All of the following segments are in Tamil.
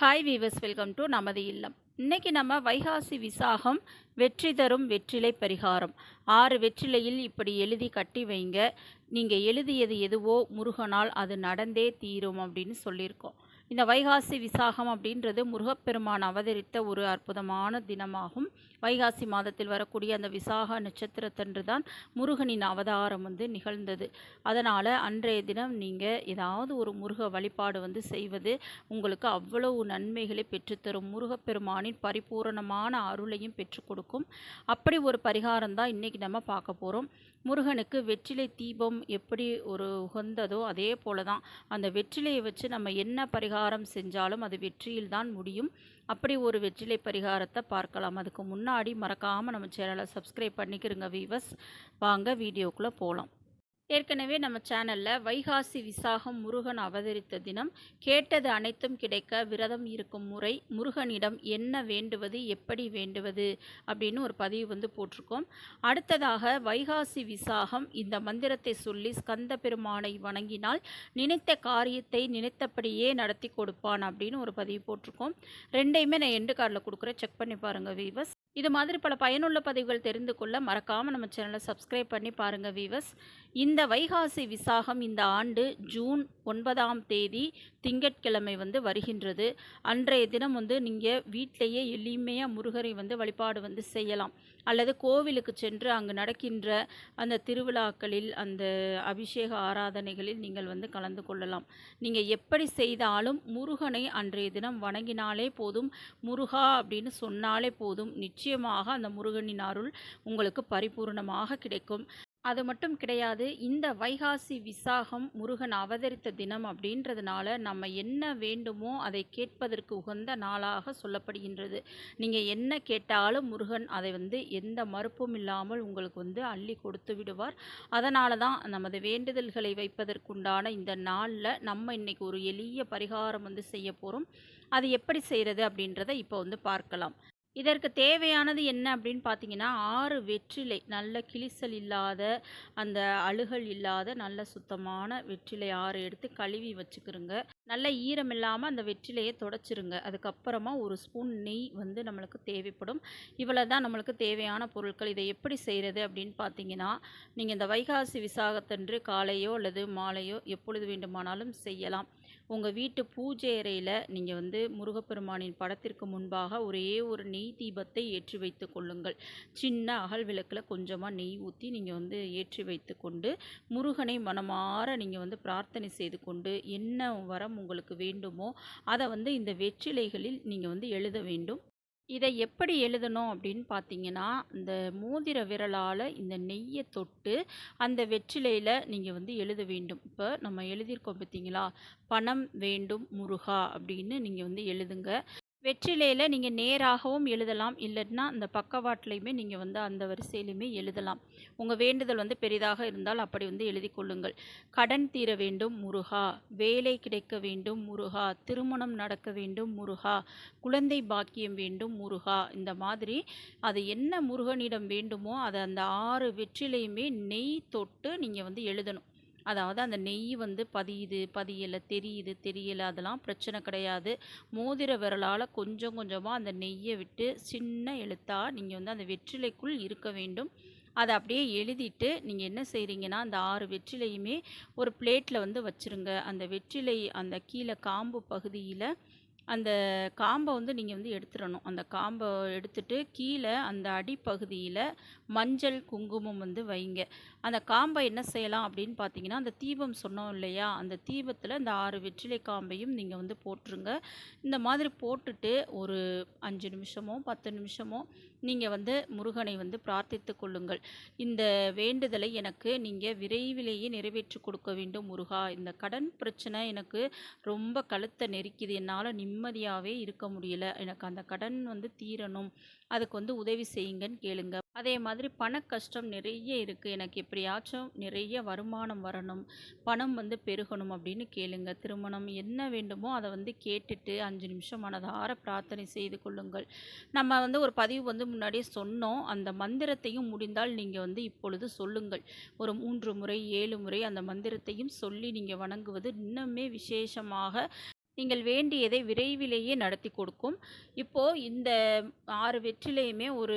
ஹாய் வீவர்ஸ் வெல்கம் டு நமது இல்லம். இன்னைக்கு நம்ம வைகாசி விசாகம் வெற்றி தரும் வெற்றிலை பரிகாரம். ஆறு வெற்றிலையில் இப்படி எழுதி கட்டி வைங்க. நீங்கள் எழுதியது எதுவோ முருகனால் அது நடந்தே தீரும் அப்படின்னு சொல்லியிருக்கோம். இந்த வைகாசி விசாகம் அப்படின்றது முருகப்பெருமான் அவதரித்த ஒரு அற்புதமான தினமாகும். வைகாசி மாதத்தில் வரக்கூடிய அந்த விசாக நட்சத்திரத்தன்று தான் முருகனின் அவதாரம் வந்து நிகழ்ந்தது. அதனால் அன்றைய தினம் நீங்கள் ஏதாவது ஒரு முருக வழிபாடு வந்து செய்வது உங்களுக்கு அவ்வளவு நன்மைகளை பெற்றுத்தரும். முருகப்பெருமானின் பரிபூரணமான அருளையும் பெற்றுக் கொடுக்கும். அப்படி ஒரு பரிகாரம் தான் இன்றைக்கி நம்ம பார்க்க போகிறோம் முருகனுக்கு வெற்றிலை தீபம் எப்படி ஒரு உகந்ததோ அதே போல தான் அந்த வெற்றிலையை வச்சு நம்ம என்ன பரிகாரம் செஞ்சாலும் அது வெற்றியில் தான் முடியும். அப்படி ஒரு வெற்றிலை பரிகாரத்தை பார்க்கலாம். அதுக்கு முன்னாடி மறக்காமல் நம்ம சேனலை சப்ஸ்கிரைப் பண்ணிக்கிருங்க வீவர்ஸ் வாங்க வீடியோக்குள்ளே போகலாம் ஏற்கனவே நம்ம சேனலில் வைகாசி விசாகம் முருகன் அவதரித்த தினம் கேட்டது அனைத்தும் கிடைக்க விரதம் இருக்கும் முறை முருகனிடம் என்ன வேண்டுவது எப்படி வேண்டுவது அப்படின்னு ஒரு பதிவு வந்து போட்டிருக்கோம். அடுத்ததாக வைகாசி விசாகம் இந்த மந்திரத்தை சொல்லி ஸ்கந்த பெருமானை வணங்கினால் நினைத்த காரியத்தை நினைத்தபடியே நடத்தி கொடுப்பான் அப்படின்னு ஒரு பதிவு போட்டிருக்கோம். ரெண்டையுமே நான் எண்டு கார்டில் கொடுக்குறேன். செக் பண்ணி பாருங்கள் வீவர்ஸ் இது மாதிரி பல பயனுள்ள பதிவுகள் தெரிந்து கொள்ள மறக்காமல் நம்ம சேனலை சப்ஸ்கிரைப் பண்ணி பாருங்கள் வீவர்ஸ் இந்த வைகாசி விசாகம் இந்த ஆண்டு ஜூன் ஒன்பதாம் தேதி திங்கட்கிழமை வந்து வருகின்றது. அன்றைய தினம் வந்து நீங்கள் வீட்டிலேயே எளிமையாக முருகரை வந்து வழிபாடு வந்து செய்யலாம். அல்லது கோவிலுக்கு சென்று அங்கு நடக்கின்ற அந்த திருவிழாக்களில் அந்த அபிஷேக ஆராதனைகளில் நீங்கள் வந்து கலந்து கொள்ளலாம். நீங்கள் எப்படி செய்தாலும் முருகனை அன்றைய தினம் வணங்கினாலே போதும். முருகா அப்படின்னு சொன்னாலே போதும். நிச்சயமாக அந்த முருகனின் அருள் உங்களுக்கு பரிபூர்ணமாக கிடைக்கும். அது மட்டும் கிடையாது இந்த வைகாசி விசாகம் முருகன் அவதரித்த தினம் அப்படின்றதுனால நம்ம என்ன வேண்டுமோ அதை கேட்பதற்கு உகந்த நாளாக சொல்லப்படுகின்றது. நீங்கள் என்ன கேட்டாலும் முருகன் அதை வந்து எந்த மறுப்பும் இல்லாமல் உங்களுக்கு வந்து அள்ளி கொடுத்து விடுவார். அதனால தான் நமது வேண்டுதல்களை வைப்பதற்குண்டான இந்த நாளில் நம்ம இன்னைக்கு ஒரு எளிய பரிகாரம் வந்து செய்ய போகிறோம் அது எப்படி செய்கிறது அப்படின்றத இப்போ வந்து பார்க்கலாம். இதற்கு தேவையானது என்ன அப்படின்னு பார்த்தீங்கன்னா ஆறு வெற்றிலை நல்ல கிளிசல் இல்லாத அந்த அழுகல் இல்லாத நல்ல சுத்தமான வெற்றிலை ஆறு எடுத்து கழுவி வச்சுக்கிறோங்க நல்ல ஈரம் இல்லாமல் அந்த வெற்றிலையை தொடச்சிருங்க. அதுக்கப்புறமா ஒரு ஸ்பூன் நெய் வந்து நம்மளுக்கு தேவைப்படும். இவ்வளோ தான் நம்மளுக்கு தேவையான பொருட்கள். இதை எப்படி செய்கிறது அப்படின்னு பார்த்தீங்கன்னா நீங்கள் இந்த வைகாசி விசாகத்தன்று காலையோ அல்லது மாலையோ எப்பொழுது வேண்டுமானாலும் செய்யலாம். உங்கள் வீட்டு பூஜை அறையில் நீங்கள் வந்து முருகப்பெருமானின் படத்திற்கு முன்பாக ஒரே ஒரு நெய் தீபத்தை ஏற்றி வைத்து கொள்ளுங்கள். சின்ன அகல் விளக்கில் கொஞ்சமாக நெய் ஊற்றி நீங்கள் வந்து ஏற்றி வைத்து கொண்டு முருகனை மனமாற நீங்கள் வந்து பிரார்த்தனை செய்து கொண்டு என்ன வரம் உங்களுக்கு வேண்டுமோ அதை வந்து இந்த வெற்றிலைகளில் நீங்கள் வந்து எழுத வேண்டும். இதை எப்படி எழுதணும் அப்படின்னு பார்த்தீங்கன்னா இந்த மோதிர விரலால் இந்த நெய்யை தொட்டு அந்த வெற்றிலையில் நீங்கள் வந்து எழுத வேண்டும். இப்போ நம்ம எழுதியிருக்கோம் பார்த்தீங்களா? பணம் வேண்டும் முருகா அப்படின்னு நீங்கள் வந்து எழுதுங்க. வெற்றிலையில் நீங்கள் நேராகவும் எழுதலாம். இல்லைன்னா அந்த பக்கவாட்டிலையுமே நீங்கள் வந்து அந்த வரிசையிலையுமே எழுதலாம். உங்கள் வேண்டுதல் வந்து பெரிதாக இருந்தால் அப்படி வந்து எழுதி கொள்ளுங்கள். கடன் தீர வேண்டும் முருகா. வேலை கிடைக்க வேண்டும் முருகா. திருமணம் நடக்க வேண்டும் முருகா. குழந்தை பாக்கியம் வேண்டும் முருகா. இந்த மாதிரி அது என்ன முருகனிடம் வேண்டுமோ அதை அந்த ஆறு வெற்றிலையுமே நெய் தொட்டு நீங்கள் வந்து எழுதணும். அதாவது அந்த நெய் வந்து பதியுது பதியலை தெரியுது தெரியலை அதெல்லாம் பிரச்சனை கிடையாது. மோதிர விரலால் கொஞ்சம் கொஞ்சமாக அந்த நெய்யை விட்டு சின்ன எழுத்தாக நீங்கள் வந்து அந்த வெற்றிலைக்குள் இருக்க வேண்டும். அதை அப்படியே எழுதிட்டு நீங்கள் என்ன செய்கிறீங்கன்னா அந்த ஆறு வெற்றிலையுமே ஒரு பிளேட்டில் வந்து வச்சுருங்க. அந்த வெற்றிலை அந்த கீழே காம்பு பகுதியில் அந்த காம்பை வந்து நீங்கள் வந்து எடுத்துடணும். அந்த காம்பை எடுத்துட்டு கீழே அந்த அடிப்பகுதியில் மஞ்சள் குங்குமம் வந்து வைங்க. அந்த காம்பை என்ன செய்யலாம் அப்படின்னு பார்த்தீங்கன்னா அந்த தீபம் சொன்னோம் இல்லையா? அந்த தீபத்தில் இந்த ஆறு வெற்றிலை காம்பையும் நீங்கள் வந்து போட்டுருங்க. இந்த மாதிரி போட்டுட்டு ஒரு அஞ்சு நிமிஷமோ பத்து நிமிஷமோ நீங்கள் வந்து முருகனை வந்து பிரார்த்தித்து கொள்ளுங்கள். இந்த வேண்டுதலை எனக்கு நீங்கள் விரைவிலேயே நிறைவேற்றி கொடுக்க வேண்டும் முருகா. இந்த கடன் பிரச்சனை எனக்கு ரொம்ப கழுத்தை நெரிக்குது. என்னால் நிம்மதியாகவே இருக்க முடியல. எனக்கு அந்த கடன் வந்து தீரணும். அதுக்கு வந்து உதவி செய்யுங்கன்னு கேளுங்க. அதே மாதிரி பண கஷ்டம் நிறைய இருக்குது எனக்கு எப்படியாச்சும் நிறைய வருமானம் வரணும். பணம் வந்து பெருகணும் அப்படின்னு கேளுங்க. திருமணம் என்ன வேண்டுமோ அதை வந்து கேட்டுட்டு அஞ்சு நிமிஷம் மனதார பிரார்த்தனை செய்து கொள்ளுங்கள். நம்ம வந்து ஒரு பதிவு வந்து முன்னாடியே சொன்னோம். அந்த மந்திரத்தையும் முடிந்தால் நீங்கள் வந்து இப்பொழுது சொல்லுங்கள். ஒரு மூன்று முறை ஏழு முறை அந்த மந்திரத்தையும் சொல்லி நீங்கள் வணங்குவது இன்னுமே விசேஷமாக நீங்கள் வேண்டியதை விரைவிலேயே நடத்தி கொடுக்கும். இப்போது இந்த ஆறு வெற்றிலையுமே ஒரு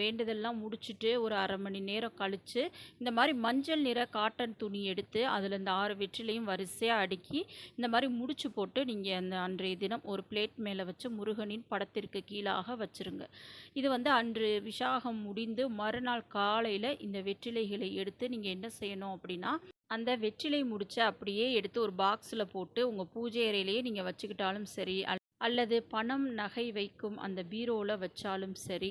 வேண்டுதல்லாம் முடிச்சுட்டு ஒரு அரை மணி நேரம் கழித்து இந்த மாதிரி மஞ்சள் நிற காட்டன் துணி எடுத்து அதில் இந்த ஆறு வெற்றிலையும் வரிசையாக அடுக்கி இந்த மாதிரி முடிச்சு போட்டு நீங்கள் அந்த அன்றைய தினம் ஒரு பிளேட் மேலே வச்சு முருகனின் படத்திற்கு கீழாக வச்சுருங்க. இது வந்து அன்று விசாகம் முடிந்து மறுநாள் காலையில் இந்த வெற்றிலைகளை எடுத்து நீங்கள் என்ன செய்யணும் அப்படின்னா அந்த வெற்றிலை முடிச்ச அப்படியே எடுத்து ஒரு பாக்ஸில் போட்டு உங்கள் பூஜை அறையிலேயே நீங்கள் வச்சுக்கிட்டாலும் சரி அல்லது பணம் நகை வைக்கும் அந்த பீரோவில் வச்சாலும் சரி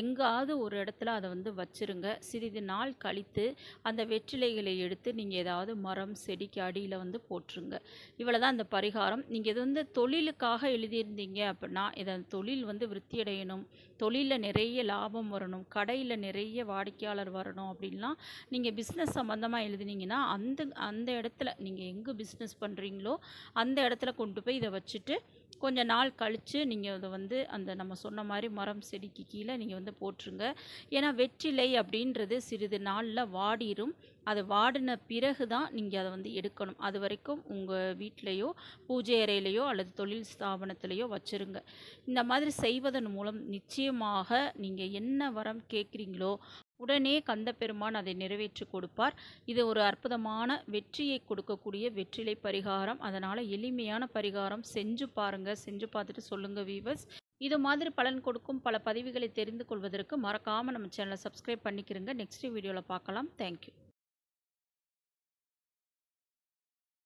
எங்காவது ஒரு இடத்துல அதை வந்து வச்சிருங்க. சிறிது நாள் கழித்து அந்த வெற்றிலைகளை எடுத்து நீங்கள் ஏதாவது மரம் செடிக்கு அடியில் வந்து போட்டுருங்க. இவ்வளோ தான் அந்த பரிகாரம். நீங்கள் இது வந்து தொழிலுக்காக எழுதியிருந்தீங்க அப்படின்னா இதை தொழில் வந்து விருத்தியடையணும். தொழிலில் நிறைய லாபம் வரணும். கடையில் நிறைய வாடிக்கையாளர் வரணும் அப்படின்லாம் நீங்கள் பிஸ்னஸ் சம்மந்தமாக எழுதினீங்கன்னா அந்த அந்த இடத்துல நீங்கள் எங்கே பிஸ்னஸ் பண்ணுறீங்களோ அந்த இடத்துல கொண்டு போய் இதை வச்சுட்டு கொஞ்ச நாள் கழித்து நீங்கள் அதை வந்து அந்த நம்ம சொன்ன மாதிரி மரம் செடிக்கு கீழே நீங்கள் வந்து போட்டுருங்க. ஏன்னா வெற்றிலை அப்படின்றது சிறிது நாளில் வாடிரும். அது வாடின பிறகு தான் நீங்கள் அதை வந்து எடுக்கணும். அது வரைக்கும் உங்கள் வீட்டிலையோ பூஜை அறையிலையோ அல்லது தொழில் ஸ்தாபனத்திலையோ வச்சுருங்க. இந்த மாதிரி செய்வதன் மூலம் நிச்சயமாக நீங்கள் என்ன வரம் கேட்குறீங்களோ உடனே கந்த பெருமான் அதை நிறைவேற்றி கொடுப்பார். இது ஒரு அற்புதமான வெற்றியை கொடுக்கக்கூடிய வெற்றிலை பரிகாரம். அதனால் எளிமையான பரிகாரம். செஞ்சு பாருங்கள் செஞ்சு பார்த்துட்டு சொல்லுங்கள் வீவர்ஸ் இது மாதிரி பலன் கொடுக்கும் பல பதிவுகளை தெரிந்து கொள்வதற்கு மறக்காமல் நம்ம சேனலை சப்ஸ்கிரைப் பண்ணிக்கிறங்க நெக்ஸ்ட் வீடியோவில் பார்க்கலாம். தேங்க்யூ